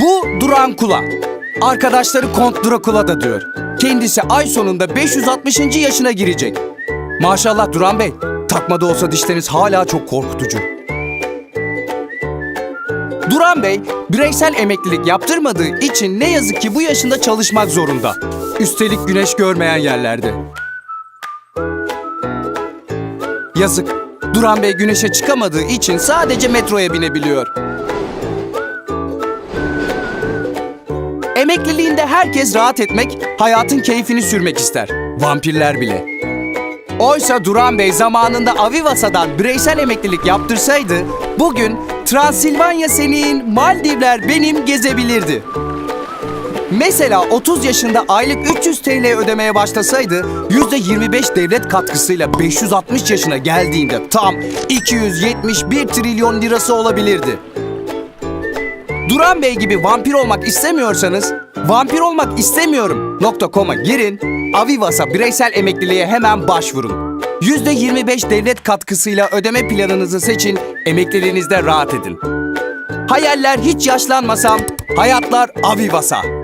Bu Duran Kula. Arkadaşları Kont Drakula da diyor. Kendisi ay sonunda 560. yaşına girecek. Maşallah Duran Bey, takmada olsa dişleriniz hala çok korkutucu. Duran Bey, bireysel emeklilik yaptırmadığı için ne yazık ki bu yaşında çalışmak zorunda. Üstelik güneş görmeyen yerlerde. Yazık. Duran Bey güneşe çıkamadığı için sadece metroya binebiliyor. Emekliliğinde herkes rahat etmek, hayatın keyfini sürmek ister. Vampirler bile. Oysa Duran Bey zamanında Avivasa'dan bireysel emeklilik yaptırsaydı, bugün Transilvanya senin, Maldivler benim gezebilirdi. Mesela 30 yaşında aylık 300 TL ödemeye başlasaydı %25 devlet katkısıyla 560 yaşına geldiğinde tam 271 trilyon lirası olabilirdi. Duran Bey gibi vampir olmak istemiyorsanız vampir olmak istemiyorum .com'a girin. Avivas'a bireysel emekliliğe hemen başvurun. %25 devlet katkısıyla ödeme planınızı seçin, emekliliğinizde rahat edin. Hayaller hiç yaşlanmasam, hayatlar Avivas'a.